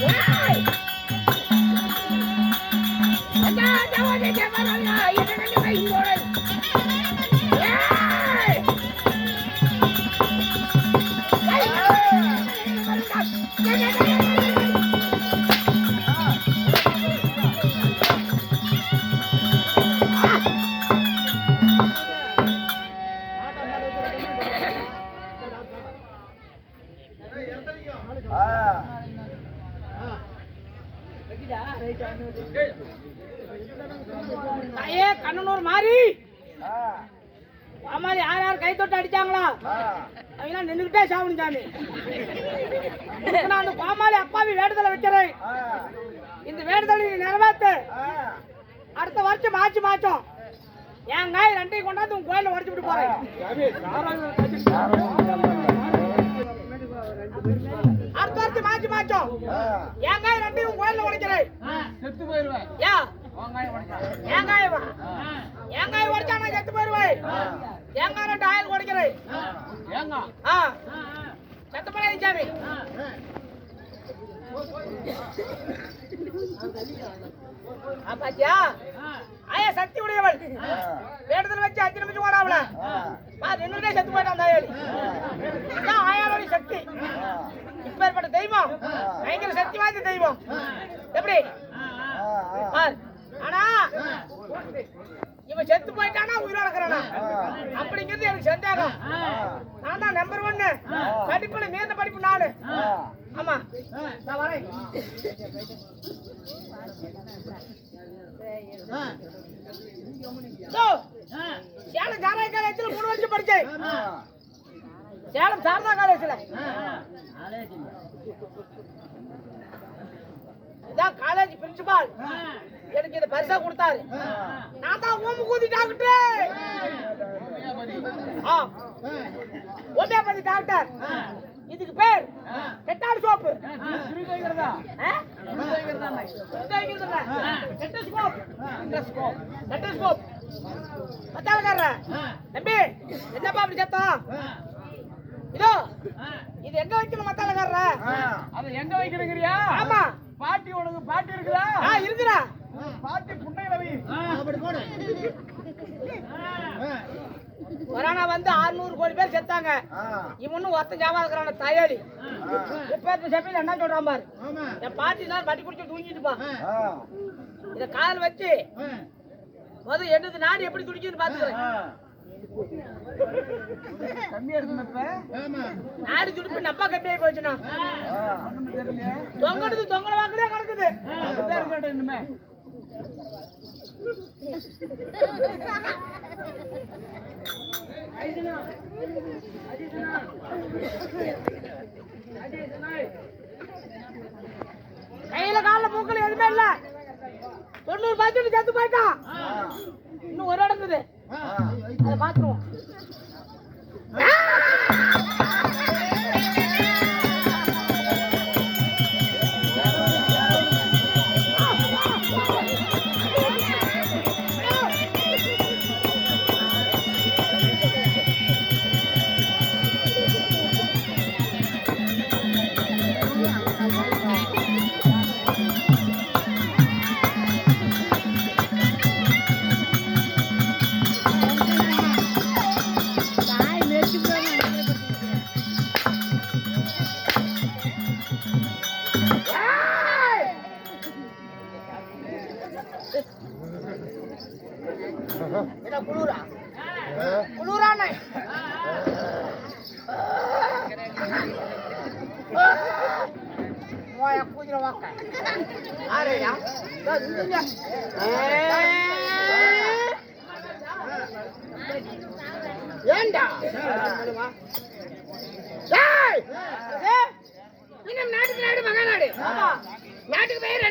ஏய்! அண்ணா, ஜவாதி தாயே கண்ணனூர் மாறி. மாதிரி யார் யார் கை தொட்டு அடிச்சாங்களா? அவங்க நின்றுகிட்டே சாப்பிடும் சாமி. நான் அந்த கோமாளி அப்பாவி வேண்டுதலை வைக்கிறேன். இந்த வேண்டுதலை நீ நிறைவேற்று அடுத்த வருஷம் மாச்சு மாச்சோம் என் காய் ரெண்டையும் கொண்டாந்து உன் கோயில உடச்சு விட்டு போறேன். அடுத்த வருஷம் மாச்சு மாச்சோம் என் காய் ரெண்டையும் உங்க கோயில செத்து போயிருவேன். ஏங்காய் வா ஏங்காய் உடைச்சா நான் செத்து போயிருவேன். ஏங்காய் ரெண்டு ஆயில் உடைக்கிறேன். செத்து போய் சாமி. பாத்தியா? ஆயா சக்தி உடையவள் வேண்டுதல் வச்சு அஞ்சு நிமிஷம் ஓடாவல பா ரெண்டு செத்து போயிட்டான் இதான் ஆயாளோட சக்தி. இப்பேற்பட்ட தெய்வம். பயங்கர சக்தி வாய்ந்த தெய்வம். எப்படி. ஆனா இவன் செத்து போயிட்டானா? உயிரோட இருக்கிறானா? அப்படிங்கிறது எனக்கு சந்தேகம். நான் தான் நம்பர் ஒன்னு படிப்புல மேந்த படிப்பு நாலு ஆமா. நான் வரேன். சேலம் சாரதா காலேஜில் மூணு வருஷம் படிச்சேன். சேலம் சாரதா காலேஜில். இதான் காலேஜ் பிரின்சிபால் எனக்கு இதை பரிசா கொடுத்தாரு. நான் தான் ஓமு கூதி டாக்டர். ஆ. Homeopathy doctor. இதுக்கு பேர் கெட்டாடு சோப்பு. இல்ல. ஸ்டெத்தஸ்கோப். ஸ்டெத்தஸ்கோப். பத்தாளக்காரரா? தம்பி என்னப்பா அப்படி சத்தம்? இதோ இது எங்க வைக்கணும் மத்தாளக்காரரா அதை எங்க வைக்கிறீங்கறியா ஆமா. பாட்டி உனக்கு பாட்டி இருக்குதா? ஆ இருக்குடா. பாட்டி புண்ணையில வை. அப்படி போடு. கொரோனா வந்து 600 கோடி பேர் செத்தாங்க. இவனும் ஒருத்தன் ஜாமா இருக்கிறான தயாளி. இப்ப செப்பில் என்ன சொல்றான் பாரு. என் பாட்டி தான் பட்டி குடிச்சு தூங்கிட்டுப்பா இத கால் வச்சு முத என்னது நாடு எப்படி துடிக்குதுன்னு பாத்துக்கிறேன் கம்மியா இருக்குமே இப்ப? நாடு துடிப்பு போச்சுன்னா. ஒண்ணுமே தெரியலையே. தொங்கடுது தொங்கல வாக்குலயே கிடக்குது. அப்படிதான் இருக்க மாட்டேன் இனிமே. கையில கால்ல மூக்கல எதுவுமே இல்ல. தொண்ணூறு பாய்ச்சல் செத்து போயிட்டான். இன்னும் ஒரு இடம் இருக்குது அதை பாத்துருவோம் குளிரானே மோய கூஜிர வாக்க ஆரேயா ஏண்டா ஏய் இன்னும் நாட்டுக்கு நாடு மகா நாடு நாட்டுக்கு பேர்